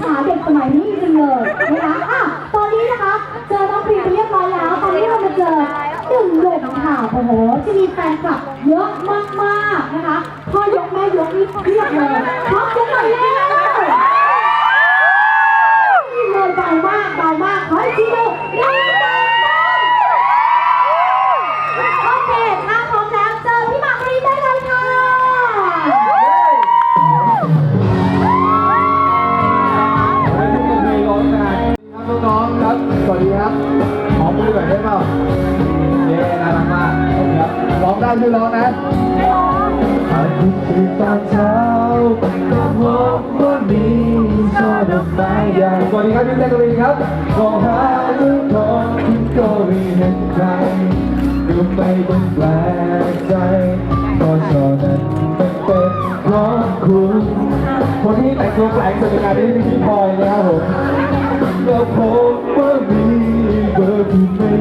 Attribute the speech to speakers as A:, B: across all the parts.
A: ขาเด็กสมัยนี้จริงเลยนะคะอะตอนนี้นะคะ เจอน้องพรีมไปเรียบร้อยแล้วตอนนี้เรามาเจอหนึ่งหนุ่มค่ะโอ้โหที่มีแฟนคลับเยอะมากๆนะคะพ่อยกแม่ยกนี่เพียบเลยพร้อมยกหน่อยแล้วนี่เลยเบามากเบามากขออีกทีเดีย
B: ว ร้องได้ช่วยร้องนะหากคุณตื่นตอนเช้าก็พบว่ามีช่อดอกไม้ใหญ่สวัสดีครับพี่แจ๊กกะรีนครับมองหาเรื่องของคุณก็ไม่เห็นใครดูไม่ต้องแปลกใจเพราะช่อนั้นเป็นเป็นเพราะคุณคนที่แต่งตัวแปลกสุดในงานนี้คือพี่พลอยนะครับผมแล้วพบว่ามีเบอร์ที่ไม่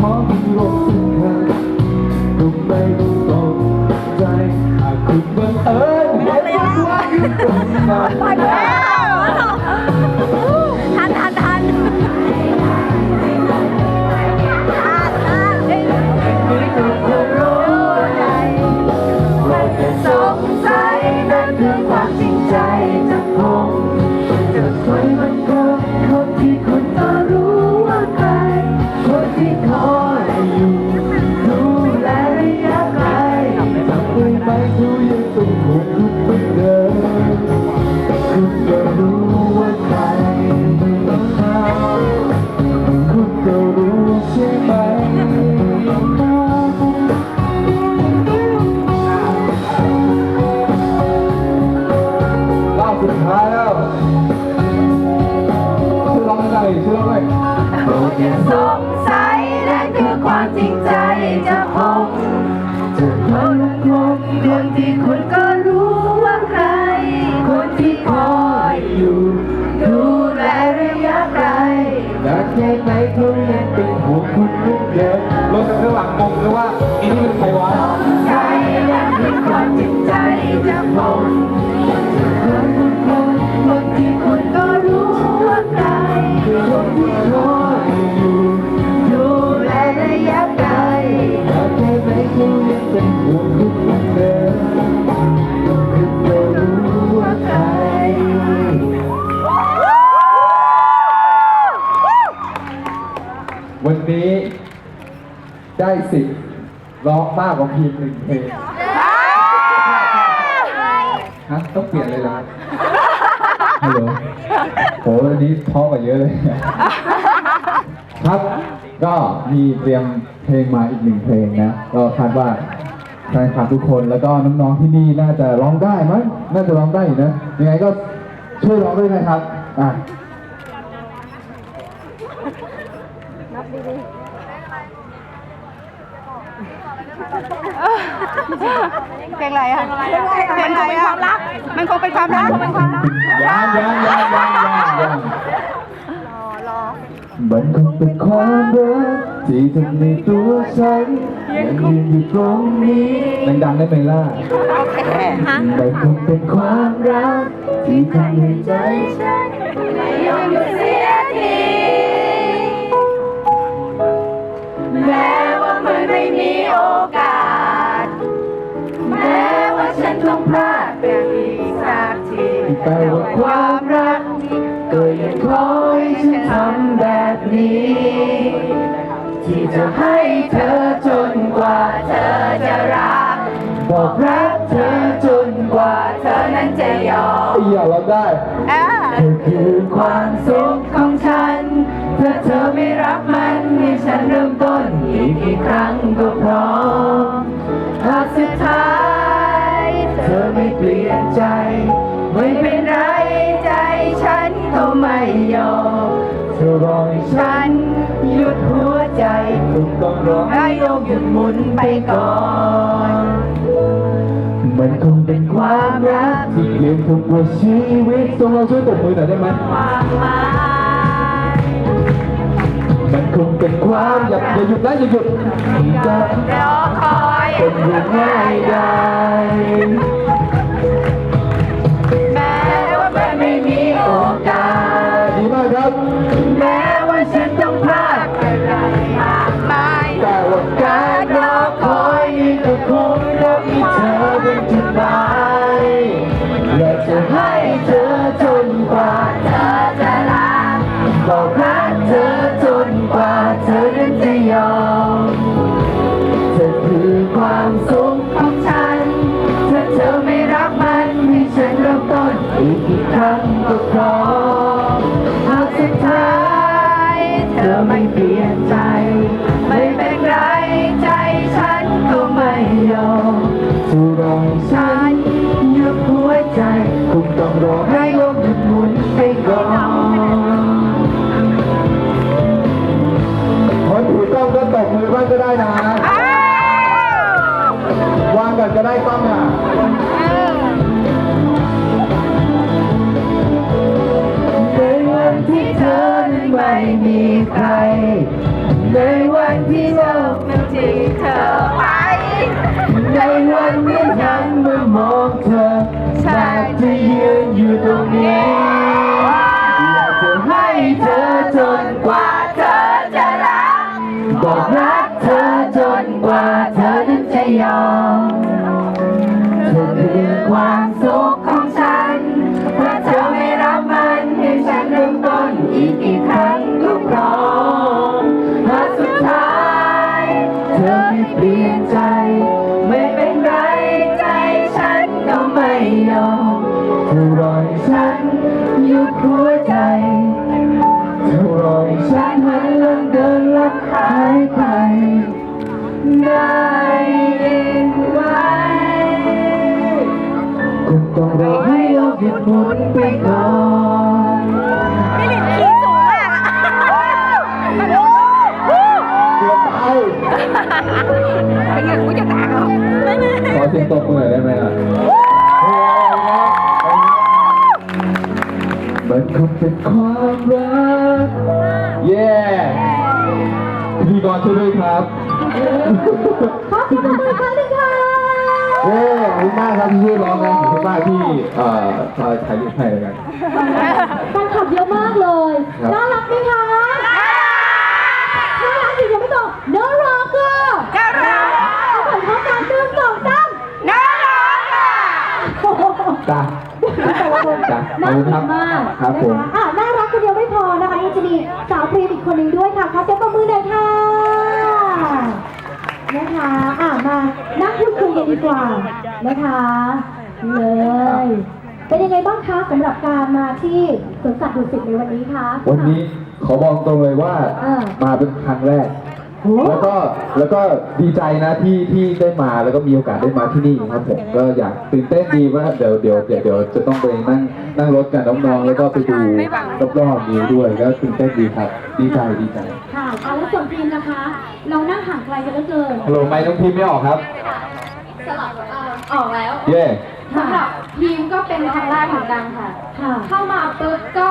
B: พี
C: ยง
B: ขอมลมสักครั้งก็ไมต้องตกใจหากคุณบังเอิญเห็นว่าอยู่ตรงนั้น
C: วงคุณ
B: เหมือนเดิมคุณก็รู้ว่าใครวันนี้
C: ได้
B: สิทธิ์ร้องมากกว่าเพียงหนึ่งเพลงฮะต้องเปลี่ยนเลยเหรอฮัลโหลโหวันนี้ท้อกว่าเยอะเลย ครับ ก็มีเตรียมเพลงมาอีกหนึ่งเพลงนะ ก็คาดว่า แฟนคลับทุกคนแล้วก็น้องๆที่นี่น่าจะร้องได้มั้งน่าจะร้องได้อยู่นะยังไงก็ช่วยร้องด้วยนะครับอะ
D: เพลงอะไรอะมันคงเป็นความรัก มันคงเป็นความรักมันเป็นความรัก
B: ยังยังยังยังยังยังมันคงเป็นความรัก ที่ทำให้ตัวฉันยังยืนอยู่ตรงนี้ดังๆได้ไหมล่ะมันคงเป็นความรัก ที่ทำให้ใจ
C: ไม่ยอมหยุดเสียทีแม้ว่ามันไม่มีโอกาส แม้ว่าฉันต้องพลาดไปอีกสักที
B: แต่ว่าความ
C: ความรักก็ยังขอให้ฉันทำแบบนี้ที่ จะให้เธอจนกว่าเธอจะรัก บอกรักเธอจนกว่าเธอนั้นจะยอม
B: เอี่ยเราได้
D: อ่า
C: เธอคือความสุขของฉัน ถ้าเธอไม่รับมันให้ฉันเริ่มต้นอีกกี่ครั้งก็พร้อมหากสุดท้าย เธอไม่เปลี่ยนใจ ไม่เป็นไรใจฉันก็ไม่ยอมเธอรอให้ฉันหยุดหัว ใจคุณต้องรอให้โลกหยุดหมุนไปก่อน มันคงเป็นความรัก
B: ที่เปลี่ยนทุกว่าชีวิตตรงเราช่วยตบมือหน่อยได้ไหม
C: ความหมาย
B: มันคงเป็นความอย่าอย่าหยุดนะอย่าหยุดจะ
D: รอคอย
B: เป็นเรื่องง่ายได้ บ
C: อก ก็ได้นะ
B: อ้า
D: ว
B: วางก่อนก็ได้กล้องอะ
C: ในวันที่เธอนั้นไม่มีใคร ในวันที่โลกนั้นทิ้งเธอไป ในวันที่ฉันมามองเธอแค่จะยืนอยู่ตรงนี้อยากจะให้เธอจนกว่าเธอจะรักบอกรัก เธอจนกว่าเธอนั้นจะยอมเธอคือความสุข ต้องรอให้โลกหยุดหมุนไปก่อน
D: พี่ลินขี้สูงมากอ
B: เกือบตาย
D: ไอ้เงี้ยกูจะตายแล้วไม่ไม่
B: ขอเสียงตบมือหน่อยได้ไหมล่ะมันคงเป็นความรัก เย้พิธีกรช่วยด้วยครับ
A: ขอเสียงปรบมืออีกครั้งหนึ่งค่ะ
B: เย้ขอบคุณมากครับที่ช่วยร้องนะ ขอบคุณมากที่เอ่อถ่ายถ่ายรูปให้แล้วกัน
A: แฟนคลับเยอะมากเลย
B: ครับ
A: น่ารักไหมคะ น่ารักจริงยังไม่จบน่ารักอะ
D: น่ารัก
A: เอาผ่อนพร้อมกันหนึ่งสองสาม
D: น่ารักอะ
A: โอ้โห
B: จ้า จ้าขอบคุณ
A: น่า
B: ค
A: รั
B: รับ
A: กมาก
B: ครับผม
A: นะคะอะน่ารักคนเดียวไม่พอนะคะยังจะมีสาวพรีมอีกคนหนึ่งด้วยค่ะขอเสียงปรบมือหน่อยค่ะ นะคะ อะมา นั่งพูดคุยกันดีกว่านะคะ เลย เป็นยังไงบ้างคะสำหรับการมาที่สวนสัตว์ดุสิตในวันนี้คะ
B: วันนี้ขอบอกตรงเลยว่า
A: เออ
B: มาเป็นครั้งแรก
A: โอ้
B: แล้วก็แล้วก็ดีใจนะที่ที่ได้มาแล้วก็มีโอกาสได้มาที่นี่ครับผมก็อยากตื่นเต้นดีว่าเดี๋ยวเดี๋ยวเดี๋ยวเดี๋ยวจะต้องไปนั่งนั่งรถกับน้องๆแล้วก็ไปดูรอบๆนี้ด้วยก็ตื่นเต้นดีครับ ดีใจดีใจ
A: ค่ะอะแล้วส่วนพรีมนะคะ เรานั่งห่างไกลกันเหลือเกิน
B: ฮัลโหลไม่ต้องพิมพ์ไม่ออกครับ
E: สลับเอ่อออกแล้ว
B: เย่
E: สำหรับทีมก็เป็นครั้งแรกเหมือนกันค่ะ
A: ค่ะ
E: เข้ามาปุ๊บก็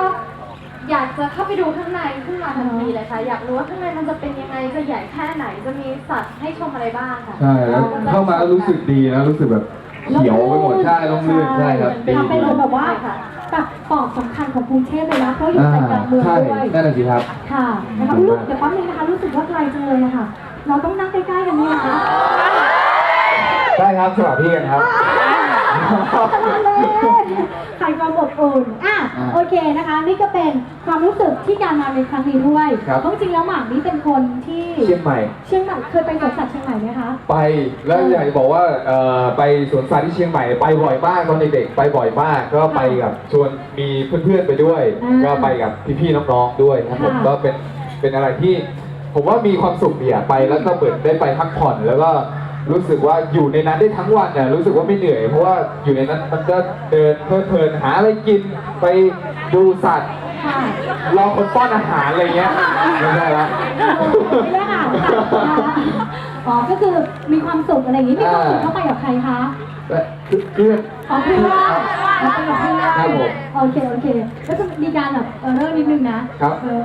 E: อยากจะเข้าไปดูข้างในขึ้นมาทันทีเลยค่ะ อยากรู้ว่าข้างในมันจะเป็นยังไงจะใหญ่แค่ไหนจะมีสัตว์ให้ชมอะไรบ้างค่ะ
B: ใช่แล้วเข้ามาแล้วรู้สึกดีนะรู้สึกแบบเขียวไปหมดใช่ลงลื่นใช่ครับดี
A: ทำเป็น
B: ดี
A: เหมือนแบบว่าแบบปอดสำคัญของกรุงเทพเลยนะเพราะอยู่
B: อ่า
A: ใจกลางเมือง
B: ใช่
A: ด้วย
B: นั่นแหละสิครับ
A: ค่ะนะคะอุ๊ยเดี๋ยวแป๊บนึงนะคะรู้สึกว่าไกลจังเลยนะคะเราต้องนั่งใกล้ๆกันไหมคะ
B: ได้ครับสวัสดีกันครับ
A: เล่นขายความอบอุ่นอะ
B: อ่า
A: โอเคนะคะ นี่ก็เป็นความรู้สึกที่การมาในครั้งนี้ด้วย
B: ครับ
A: เพราะจริงๆแล้วหมากนี่เป็นคนที่
B: เชียงใหม่
A: เชียงใหม่เคยไปสวนสัตว์เชียงใหม่ไหมคะ
B: ไปแล้วอยากจะบอกว่าเอ่อไปสวนสัตว์ที่เชียงใหม่ไปบ่อยมากตอนเด็กๆไปบ่อยมากก็ไปกับชวนมีเพื่อนๆไปด้วย
A: อ่า
B: ก็ไปกับพี่ๆน้องๆด้วยครับผม
A: ค่ะ
B: ก็เป็นเป็นอะไรที่ ผมว่ามีความสุขดีอะไปแล้วก็เปิดได้ไปพักผ่อนแล้วก็ รู้สึกว่าอยู่ในนั้นได้ทั้งวันเนี่ยรู้สึกว่าไม่เหนื่อย เพราะว่าอยู่ในนั้นมันก็เดินเพลิดเพลินหาอะไรกินไปดูสัตว์
A: ค่ะ
B: รอคนป้อนอาหารอะไรเงี้ยไม่ได้ละ
A: ไม่ได้อ่านค่ะนะคะอ๋อก็คือมีความสุขอะไรอย่างนี้มีความสุขเข้าไปกับใครคะ
B: และเพื่อน
A: อ๋อเพื่อน แล้วไปกับเพื่อน
B: ครับผม
A: โอเคโอเคก็จะมีการแบบเออเรื่องนิดนึงนะครับเออ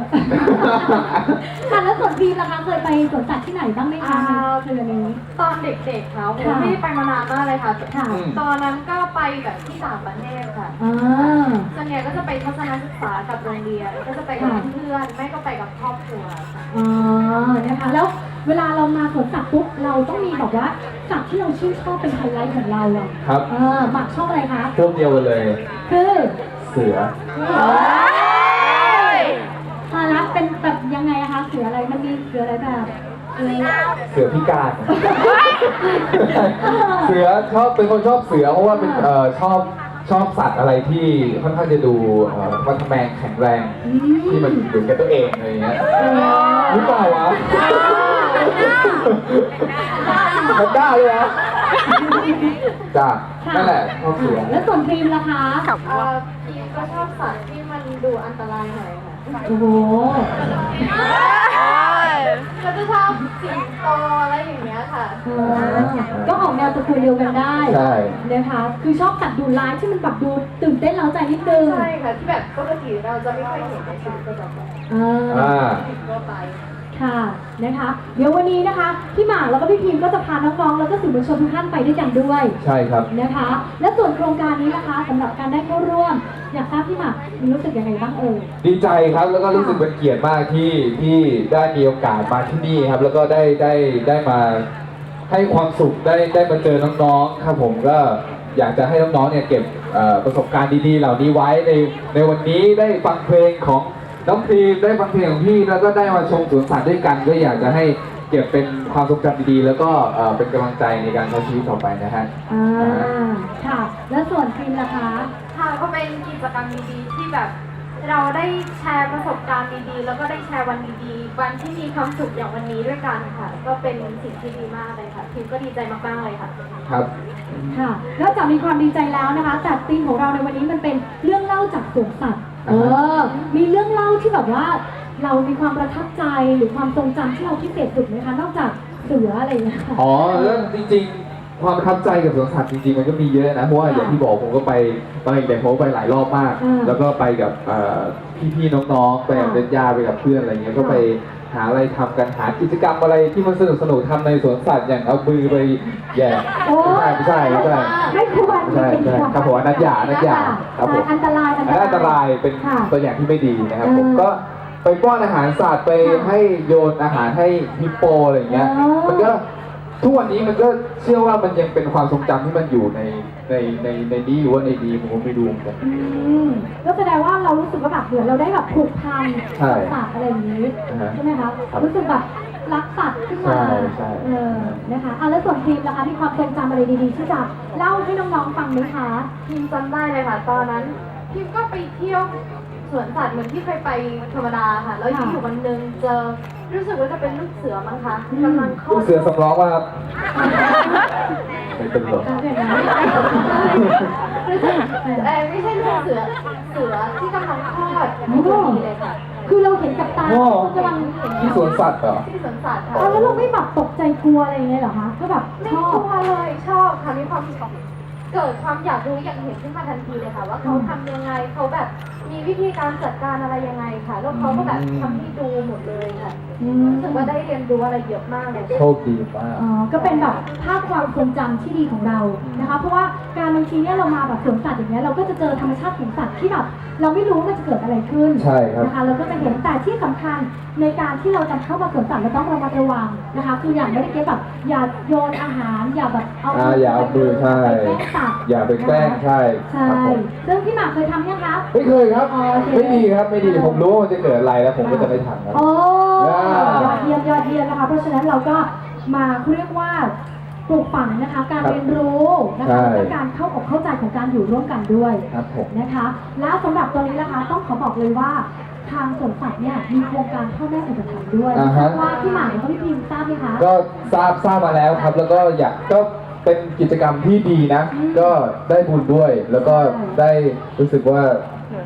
A: ค่ะแล้วส่วนพีมล่ะคะเคยไปสวนสัตว์ที่ไหนบ้างไหมคะในเดือนนี้
E: ตอนเด็กๆค่ะโอ้โห
A: ค่ะ
E: ไม่ได้ไปมานานมากเลยค่ะ
A: ค่ะ
E: ตอนนั้นก็ไปแบบที่ต่างประเทศค่ะ
A: อ่า
E: ส่วนใหญ่ก็จะไปทัศนศึกษากับโรงเรียน ก็จะไปกับ
A: ค่ะ
E: เพื่อนไม่ก็ไปกับครอบครัวค่ะ
A: อ๋อนะคะแล้วเวลาเรามาสวนสัตว์ปุ๊บเราต้องมีแบบว่า สัตว์ที่เราชื่นชอบเป็นไฮไลท์ของเราอะ
B: ครับ
A: เออหมักชอบอะไรคะ
B: พวกเดียวกันเลย
A: คือ
B: เสือ
A: อ่าแล้วเป็นแบบยังไงอะคะเสืออะไรมันมีเสืออะไรแบบเออ
B: เสือพิการ เสือชอบเป็นคนชอบเสือเพราะว่าเป็นเอ่อชอบชอบสัตว์อะไรที่ค่อนข้างจะดูเอ่อมันแมงแข็งแรง
A: อื
B: ที่มันเหมือนกับตัวเองอะไรอย่างเงี้ย
A: เออ
B: หรือเปล่าวะ แพนด้าเลยเหรอจ้านั่นแหละชอบเสือ
A: แล้วส่วนครีมล่ะคะ
E: เอ่อพี่ก็ชอบสัตว์ที่มันดูอันตรายหน่อยค่ะ
A: โอ้โห
E: ก็จะชอบสิงโตอะไรอย่างเงี้ยค่ะ
A: เออก็ออกแนวตระกูลเดียวกันได้
B: ใช่
A: นะคะคือชอบสัตว์ดุร้ายที่มันแบบดูตื่นเต้นเร้าใจนิดนึง
E: ใช่ค่ะที่แบบปกติเราจะไม่ค่อยเห็นในชีวิตประจำวัน
A: เออ
B: อ่า
E: ทั่วไป
A: ค่ะนะคะเดี๋ยววันนี้นะคะพี่หมากแล้วก็พี่พิมก็จะพาน้องๆแล้วก็สื่อมวลชนทุกท่านไปด้วยกันด้วย
B: ใช่ครับ
A: นะคะ และส่วนโครงการนี้นะคะสำหรับการได้เข้าร่วม อยากทราบพี่หมากมีรู้สึกยังไงบ้างเอ่ย
B: ดีใจครับแล้วก็รู้สึกเป็นเกียรติมากที่ที่ได้มีโอกาสมาที่นี่ครับ แล้วก็ได้ได้ได้มาให้ความสุขได้ได้มาเจอน้องๆครับผมก็อยากจะให้น้องๆเนี่ยเก็บเอ่อประสบการณ์ดีๆ เหล่านี้ไว้ในในวันนี้ได้ฟังเพลงของ น้องพีมได้ฟังเพลงของพี่แล้วก็ได้มาชมสวนสัตว์ด้วยกันก็อยากจะให้เก็บเป็นความทรงจำดีๆแล้วก็เอ่อเป็นกำลังใจในการใช้ชีวิตต่อไปนะฮะ
A: อ่าค่ะ และส่วนพิมล่ะคะ
E: ค่ะก็เป็นกิจกรรมดีๆที่แบบเราได้แชร์ประสบการณ์ดีๆ แล้วก็ได้แชร์วันดีๆ วันที่มีความสุขอย่างวันนี้ด้วยกันค่ะ ก็เป็นสิ่งที่ดีมากเลยค่ะพิมก็ดีใจมากๆเลยค่ะ
B: ครับ
A: ค่ะนอกจากมีความดีใจแล้วนะคะ แต่ธีมของเราในวันนี้มันเป็นเรื่องเล่าจากสวนสัตว์ เออ มีเรื่องเล่าที่แบบว่า เรามีความประทับใจหรือความทรงจำที่เราพิเศษสุดไหมคะนอกจากเสืออะไรอย่างเงี้ยค่ะ
B: อ๋อเรื่องจริงๆ ความประทับใจกับสวนสัตว์จริงๆ มันก็มีเยอะนะ เพราะว่าอย่างที่บอกผมก็ไปตอนเด็กๆผมก็ไปหลายรอบมาก
A: อืม
B: แล้วก็ไปกับเอ่อพี่ๆ น้องๆ ไปกับ
A: ค่ะ
B: เด็นยาไปกับเพื่อนอะไรเงี้ย ก็
A: ค่ะ
B: ไป หาอะไรทำกันหากิจกรรมอะไรที่มันสนุกสนุกๆทำในสวนสัตว์อย่างเอามือไปแย่
A: โอ้
B: ไม่ใช่ไม่ใช่ไม่ใช่
A: ไม่ควร
B: ใช่ใช่ครับผมอันนั้นอย่าอันนั้นอย่าครับผม
A: อันตราย
B: อันนั้นอันตรายเป็น
A: ค่ะ
B: ตัวอย่างที่ไม่ดีนะครับผม
A: เออ
B: ก็ไปป้อนอาหารสัตว์ไป
A: ค่ะ
B: ให้โยนอาหารให้ฮิปโปอะไรอย่างเงี้ย
A: อ๋อ
B: มันก็ ทุกวันนี้มันก็เชื่อว่ามันยังเป็นความทรงจำที่มันอยู่ในในในในนี้หรือว่าในดีผมก็ไม่รู้เหมือนกัน
A: อืมก็แสดงว่าเรารู้สึกว่าแบบเหมือนเราได้แบบผูกพัน
B: ใช่
A: กับสัตว์อะไรอย่างนี้
B: อ่าฮะ
A: ใช่ไหมคะ
B: ครับ
A: รู้สึกแบบรักสัตว์ขึ้นมา
B: ใช่ใช่
A: เออนะคะอะแล้วส่วนทีมนะคะมีความทรงจำอะไรดีๆที่จะเล่าให้น้องๆฟังไหมคะ
E: พิมจำได้เลยค่ะ ตอนนั้นพิมก็ไปเที่ยว สวนสัตว์เหมือนที่เคยไปธรรมดาค่ะ แล้ว
A: ค่ะ
E: อยู่วันหนึ่งเจอรู้สึกว่าจะเป็นลูกเสือมั้งคะ
A: อืม
E: กำลังคลอ
B: ลู
E: ด
B: กเสือสำร้องว่าครับไม่เป็นหรอก
A: เอาเดี๋ยวนะ
E: เอ้ยไม่ใช่ลูกเสือเสือที่กำลังคลอดอยู่พอดีเลยค่ะ
A: คือเราเห็นกับตา
B: โอ้
A: เขากำลัง
B: ที่สวนสัตว์เหรอ
E: ที่สวนสัตว์ค่ะ
A: เอาแล้วเราไม่แบบตกใจกลัวอะไรอย่างเงี้ยเหรอคะ ก็แบบ
E: ไม่
A: ช
E: ก
A: อบ
E: ลัวเลยชอบค่ะมีความ เกิดความอยากรู้อยากเห็นขึ้นมาทันทีเลยค่ะ ว่าเขาทำยังไงเขาแบบมีวิธีการจัดการอะไรยังไงค่ะ แล้วเขาก็แบบทำให้ดูหมดเลยค่ะ
A: ออืม
E: รู้สึกว่าได้เรียนรู้อะไรเยอะมากเลย
B: โชคดีมาก
A: อ๋อก็เป็นแบบภาพความทรงจำที่ดีของเรานะคะ เพราะว่าการบางทีเนี่ยเรามาแบบสวนสัตว์อย่างเงี้ยเราก็จะเจอธรรมชาติของสัตว์ที่แบบเราไม่รู้ว่ามันจะเกิดอะไรขึ้น
B: ใช่ครับ
A: นะคะเราก็จะเห็นแต่ที่สำคัญในการที่เราจะเข้ามาสวนสัตว์เราต้องระมัดระวังนะคะ คืออย่างไม่ได้เก็บแบบอย่าโยนอาหารอย่าแบบเอา
B: อ่าอย่าเอามือใช่
A: ไปแกล้งสัตว์
B: อย่าไปแกล้งใช่
A: ใช่
B: ครับผม
A: ซึ่งพี่หมากเคยทำยังคะ
B: ไม่เคยครับ
A: อ๋อโอเค
B: ไม่ดีครับ ไม่ดี ผมรู้ว่ามันจะเกิดอะไรแล้วผมก็จะไม่ทำครับ
A: โอ้
B: อ่า ย
A: อดเยี่ยมยอดเยี่ยมนะคะ เพราะฉะนั้นเราก็มาเขาเรียกว่าปลูกฝังนะคะ การ
B: ครับ
A: เรียนรู้นะคะ
B: ใช่
A: และการเข้าอกเข้าใจของการอยู่ร่วมกันด้วย
B: ครับผม
A: นะคะ แล้วสำหรับตัวนี้นะคะต้องขอบอกเลยว่า ทางสวนสัตว์เนี่ยมีโครงการพ่อแม่อุปถัมภ์ด้วย
B: อ่าฮะ
A: ว่าพี่หมากแล้วก็พี่พิมพ์ทราบไหมคะ
B: ก็ทราบทราบมาแล้วครับ แล้วก็อยากก็เป็นกิจกรรมที่ดีนะ
A: อืม
B: ก็ได้บุญด้วย แล้วก็
A: ใช่
B: ได้รู้สึกว่า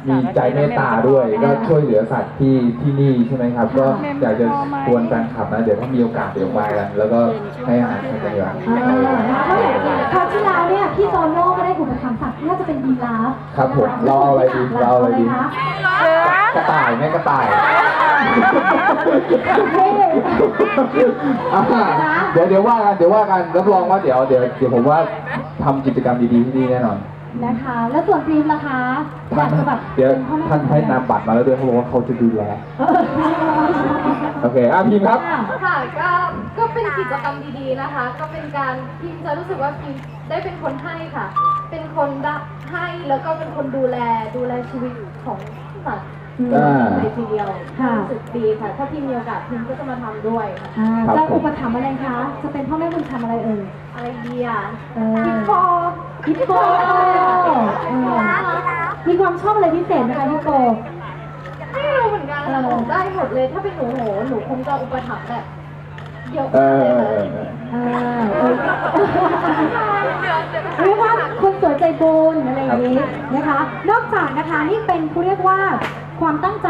B: มีใจเมตตาด้วย ก็ช่วยเหลือสัตว์ที่ที่นี่ใช่ไหมครับ ก็อยากจะชวนแฟนคลับนะเดี๋ยวถ้ามีโอกาสเดี๋ยวมากันแล้วก็ให้อาหารสัตว์กันดีกว่า
A: เออนะคะเพราะอย่างคราวที่แล้วเนี่ยพี่โตโน่ก็ได้อุปถัมภ์สัตว์น่าจะเป็นยีราฟ
B: ครับผมเราเอาอะไรดีเราเอาอะไรดี
A: คะ
B: กระต่ายไหมกระต่าย
A: เท่
B: อ่าเดี๋ยวเดี๋ยวว่ากันเดี๋ยวว่ากันรับรองว่าเดี๋ยวเดี๋ยวเดี๋ยวผมว่าทำกิจกรรมดีๆที่นี่แน่นอน
A: นะคะ แล้วส่วนพิมพ์ล่ะคะอยากจะแบบ
B: เดี๋ยว
A: ป็พ่อแม่
B: ท่านให้นามบัตรมาแล้วด้วยเขาบอกว่าเขาจะดูแล
A: เออ
B: โอเคอะพิมพ์ครับ
E: ค่ะก็ก็เป็นกิจกรรมดีๆนะคะ ก็เป็นการพิมจะรู้สึกว่าพิมได้เป็นคนให้ค่ะ เป็นคนรับให้แล้วก็เป็นคนดูแลดูแลชีวิตของสัตว์
B: อ่า
E: ในทีเดียว
A: ค่ะ
E: รู้สึกดีค่ะ ถ้าพิมมีโอกาสพิมก็จะมาทำด้วยค่ะ
A: อ่า
B: ครับ
A: จะ
B: ผม
A: อุปถัมภ์อะไรคะ จะเป็นพ่อแม่บุญธรรมอะไรเอ่ย
E: อะไรดีอะ
A: เออ
E: พิมพอ
A: ฮิปโปเออมีความชอบอะไรพิเศษไหมคะฮิปโป
E: ไม่รู้เหมือนกันค่ะหนูได้หมดเลย ถ้าเป็นหนูโหหนูคงจะอุปถัมภ์แบบเยอะ
B: เอ
E: มาก
B: อ
E: เลย
B: เออ
E: ค่ะ
B: เออ
A: อ่าเรียกว่าคนสวยใจบุญอะไรอย่างนี้นะคะ นอกจากนะคะนี่เป็นเขาเรียกว่า ความตั้งใจ